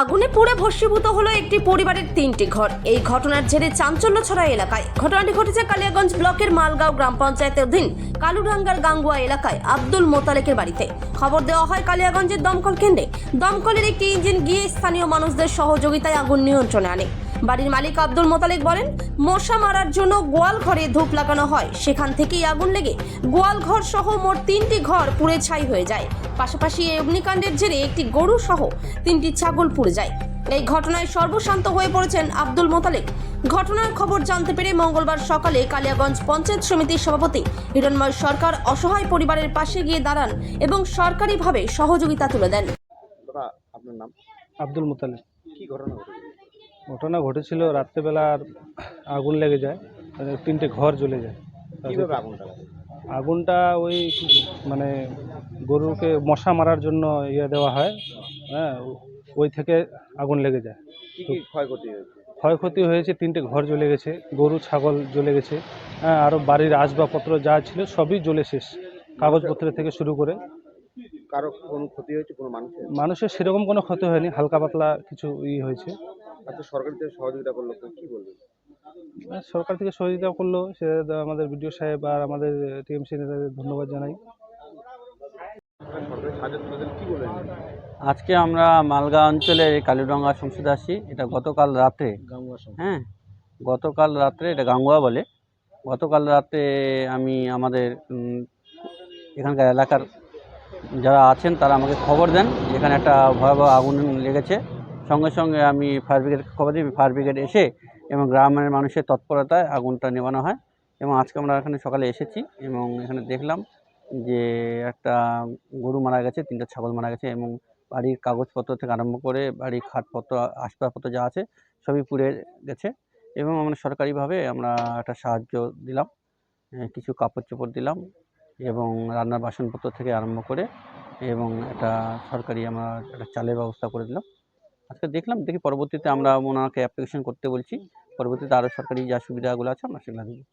আগুনে পুড়ে ভস্মীভূত হলো একটি পরিবারের তিনটি ঘর। এই ঘটনার জেরে চাঞ্চল্য ছড়া এলাকায়। ঘটনাটি ঘটেছে কালিয়াগঞ্জ ব্লকের মালগাঁও গ্রাম পঞ্চায়েতের অধীন কালুডাঙ্গার গাঙ্গুয়া এলাকায় আব্দুল মোতালেকের বাড়িতে। খবর দেওয়া হয় কালিয়াগঞ্জের দমকল কেন্দ্রে। দমকলের একটি ইঞ্জিন গিয়ে স্থানীয় মানুষদের সহযোগিতায় আগুন নিয়ন্ত্রণে আনে। বাড়ির মালিক আব্দুল মোতালেক বলেন, মশা মারার জন্য গোয়াল ঘরে ধূপ লাগানো হয়। সেখান থেকেই আগুন লেগে গোয়াল ঘর সহ মোট তিনটি ঘর পুড়ে ছাই হয়ে যায়। পাশাপাশি এই অগ্নিকাণ্ডের জেরে একটি গরু সহ তিনটি ছাগল পুড়ে যায়। এই ঘটনায় সর্বশান্ত হয়ে পড়েছেন আব্দুল মোতালেক ঘটনার খবর জানতে পেরে মঙ্গলবার সকালে কালিয়াগঞ্জ পঞ্চায়েত সমিতির সভাপতি হিরণময় সরকার অসহায় পরিবারের পাশে গিয়ে দাঁড়ান এবং সরকারিভাবে সহযোগিতা তুলে দেন। আপনার নাম? আব্দুল মুতালিব। কি ঘটনা ঘটনা ঘটেছিল রাত্রেবেলা আগুন লেগে যায় মানে তিনটে ঘর জ্বলে যায়। কীভাবে আগুনটা লাগে? আগুনটা ওই মানে গরুকে মশা মারার জন্য ইয়ে দেওয়া হয় হ্যাঁ ওই থেকে আগুন লেগে যায়। ক্ষয়ক্ষতি হয়েছে? ক্ষয়ক্ষতি হয়েছে তিনটে ঘর জ্বলে গেছে গরু ছাগল জ্বলে গেছে হ্যাঁ আরও বাড়ির আসবাবপত্র যা ছিল সবই জ্বলে শেষ কাগজপত্র থেকে শুরু করে। কারও কোনো ক্ষতি হয়েছে কোনো মানুষের? মানুষের সেরকম কোনো ক্ষতি হয়নি হালকা পাতলা কিছু ই হয়েছে। আচ্ছা সরকার থেকে সহযোগিতা করল কি বলবেন? সরকার থেকে সহযোগিতা করল সে আমাদের বিডিও সাহেব আর আমাদের টিএমসি নেতাদের ধন্যবাদ জানাই। আজকে আমরা মালগা অঞ্চলের কালীডাঙ্গা সংসদে আসি এটা গতকাল রাত্রে হ্যাঁ গতকাল রাত্রে এটা গাঙ্গুয়া বলে গতকাল রাতে আমি আমাদের এখানকার এলাকার যারা আছেন তারা আমাকে খবর দেন এখানে একটা ভয়াবহ আগুন লেগেছে। সঙ্গে সঙ্গে আমি ফায়ার ব্রিগেডকে খবর দিই ফায়ার ব্রিগেড এসে এবং গ্রামের মানুষের তৎপরতায় আগুনটা নেভানো হয়। এবং আজকে আমরা এখানে সকালে এসেছি এবং এখানে দেখলাম যে একটা গরু মারা গেছে, তিনটা ছাগল মারা গেছে এবং বাড়ির কাগজপত্র থেকে আরম্ভ করে বাড়ির খাটপত্র, আসবাবপত্র যা আছে সবই পুড়ে গেছে এবং আমরা সরকারিভাবে আমরা একটা সাহায্য দিলাম কিছু কাপড় চোপড় দিলাম এবং রান্নার বাসনপত্র থেকে আরম্ভ করে এবং একটা সরকারি আমরা একটা চালের ব্যবস্থা করে দিলাম। আজকে দেখলাম, দেখি পরবর্তীতে আমরা ওনাকে অ্যাপ্লিকেশন করতে বলছি। পরবর্তীতে আরও সরকারি যা সুবিধাগুলো আছে আমরা সেগুলো দেবো